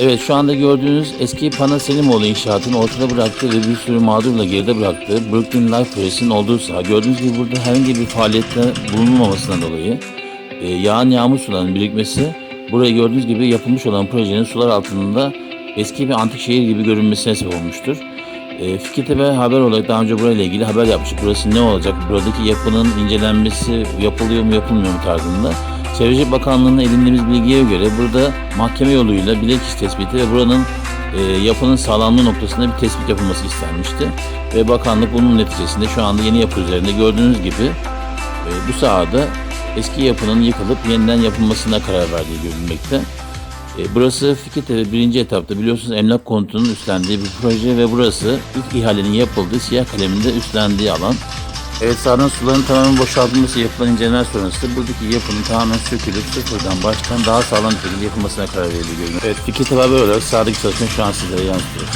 Evet şu anda gördüğünüz eski Pana Selimoğlu inşaatını ortada bıraktığı ve bir sürü mağdurla geride bıraktığı Brooklyn Life Projesi'nin olduğu saha. Gördüğünüz gibi burada herhangi bir faaliyette bulunmamasından dolayı e, yağan yağmur sularının birikmesi burayı gördüğünüz gibi yapılmış olan projenin sular altında eski bir antik şehir gibi görünmesine sebep olmuştur. E, Fikirtepe haber olarak daha önce burayla ilgili haber yapmıştık. Burası ne olacak? Buradaki yapının incelenmesi yapılıyor mu yapılmıyor mu tarzında. Çevrecilik Bakanlığı'nın edindiğimiz bilgiye göre burada mahkeme yoluyla bilirkişi tespiti ve buranın e, yapının sağlamlığı noktasında bir tespit yapılması istenmişti. Ve bakanlık bunun neticesinde şu anda yeni yapı üzerinde gördüğünüz gibi e, bu sahada eski yapının yıkılıp yeniden yapılmasına karar verdiği görülmekte. E, Burası Fikirtepe birinci etapta biliyorsunuz emlak konutunun üstlendiği bir proje ve burası ilk ihalenin yapıldığı siyah kaleminde üstlendiği alan. Evet sahadan suların tamamen boşaltılması yapılan incelemeler sonrası buradaki yapının tamamen sökülüp sıfırdan baştan daha sağlam bir şekilde yapılmasına karar verildi görünüyor. Evet Fikirtepe haber olarak sahadaki çalışma şu an sizlere yansıtıyor.